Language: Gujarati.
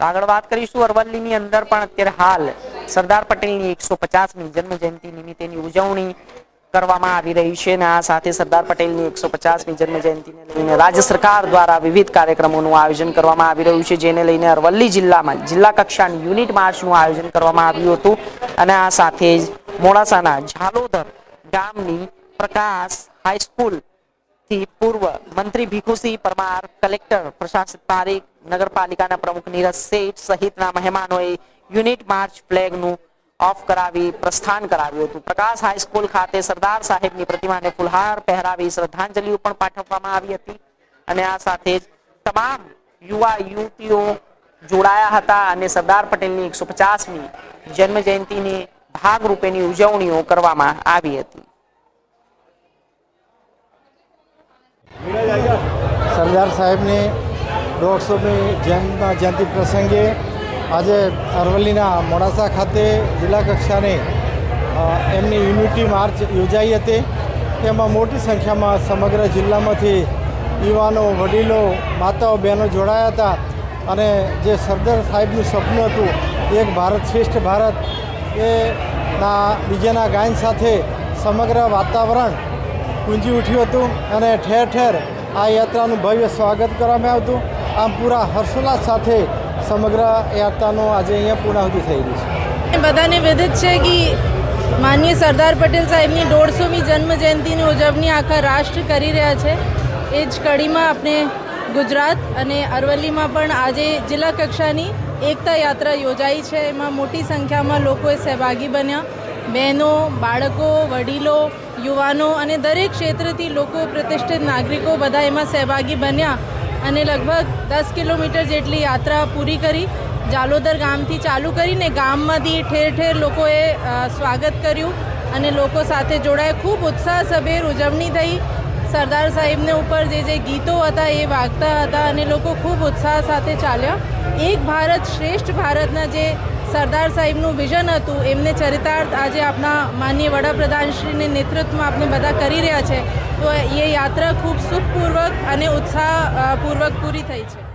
આગળ વાત કરીશું અરવલ્લીની અંદર પણ અત્યારે હાલ સરદાર પટેલની એકસો પચાસમી જન્મ જયંતિ નિમિત્તેની ઉજવણી કરવામાં આવી રહી છે અને આ સાથે સરદાર પટેલની એકસો પચાસમી જન્મ જયંતિને લઈને રાજ્ય સરકાર દ્વારા વિવિધ કાર્યક્રમોનું આયોજન કરવામાં આવી રહ્યું છે, જેને લઈને અરવલ્લી જિલ્લામાં જિલ્લા કક્ષાની યુનિટ માર્ચનું આયોજન કરવામાં આવ્યું હતું અને આ સાથે જ મોડાસાના ઝાલોદર ગામની પ્રકાશ હાઈસ્કૂલ થી પૂર્વ મંત્રી ભીખુસિંહ પરમાર, કલેક્ટર પ્રશાંત પારેખ, નગરપાલિકાના પ્રમુખ નીરજ શેઠ સહિતના મહેમાનોએ યુનિટ માર્ચ ફ્લેગનું ઓફ કરાવી પ્રસ્થાન કરાવ્યું હતું. પ્રકાશ હાઈસ્કૂલ ખાતે સરદાર સાહેબની પ્રતિમાને ફુલહાર પહેરાવી શ્રદ્ધાંજલિઓ પણ પાઠવવામાં આવી હતી અને આ સાથે જ તમામ યુવા યુવતીઓ જોડાયા હતા અને સરદાર પટેલની એકસો પચાસમી જન્મ જયંતિની ભાગરૂપેની ઉજવણીઓ કરવામાં આવી હતી. સરદાર સાહેબની દોઢસોમી જન્મ, જયંતિ પ્રસંગે આજે અરવલ્લીના મોડાસા ખાતે જિલ્લા કક્ષાની એમની યુનિટી માર્ચ યોજાઈ હતી. તેમાં મોટી સંખ્યામાં સમગ્ર જિલ્લામાંથી યુવાનો, વડીલો, માતાઓ, બહેનો જોડાયા હતા અને જે સરદાર સાહેબનું સપનું હતું, એક ભારત શ્રેષ્ઠ ભારત એ ના બીજાના ગાયન સાથે સમગ્ર વાતાવરણ ગુંજી ઉઠ્યું હતું અને ઠેર ઠેર આ યાત્રાનું ભવ્ય સ્વાગત કરવામાં આવતું. આમ પૂરા હર્ષોલ્લાસ સાથે સમગ્ર યાત્રાનું આજે અહીંયા પૂર્ણાહુતિ થઈ રહી છે. બધાને વિદિત છે કે માનનીય સરદાર પટેલ સાહેબની દોઢસોમી જન્મ જયંતિની ઉજવણી આખા રાષ્ટ્ર કરી રહ્યા છે. એ જ કડીમાં આપણે ગુજરાત અને અરવલ્લીમાં પણ આજે જિલ્લા કક્ષાની એકતા યાત્રા યોજાઈ છે. એમાં મોટી સંખ્યામાં લોકોએ સહભાગી બન્યા. બહેનો, બાળકો, વડીલો, યુવાનો અને દરેક ક્ષેત્રથી લોકો પ્રતિષ્ઠિત નાગરિકો બધા એમાં સહભાગી બન્યા અને લગભગ દસ કિલોમીટર જેટલી યાત્રા પૂરી કરી. જાલોદર ગામથી ચાલુ કરીને ગામમાંથી ઠેર ઠેર લોકોએ સ્વાગત કર્યું અને લોકો સાથે જોડાયા. ખૂબ ઉત્સાહસભેર ઉજવણી થઈ. સરદાર સાહેબને ઉપર જે જે ગીતો હતા એ વાગતા હતા અને લોકો ખૂબ ઉત્સાહ સાથે ચાલ્યા. એક ભારત શ્રેષ્ઠ ભારતના જે સરદાર સાહેબનું વિઝન હતું, એમને ચરિતાર્થ આજે આપણા માનનીય વડાપ્રધાનશ્રીને નેતૃત્વમાં આપણે બધા કરી રહ્યા છે. તો એ યાત્રા ખૂબ સુખપૂર્વક અને ઉત્સાહપૂર્વક પૂરી થઈ છે.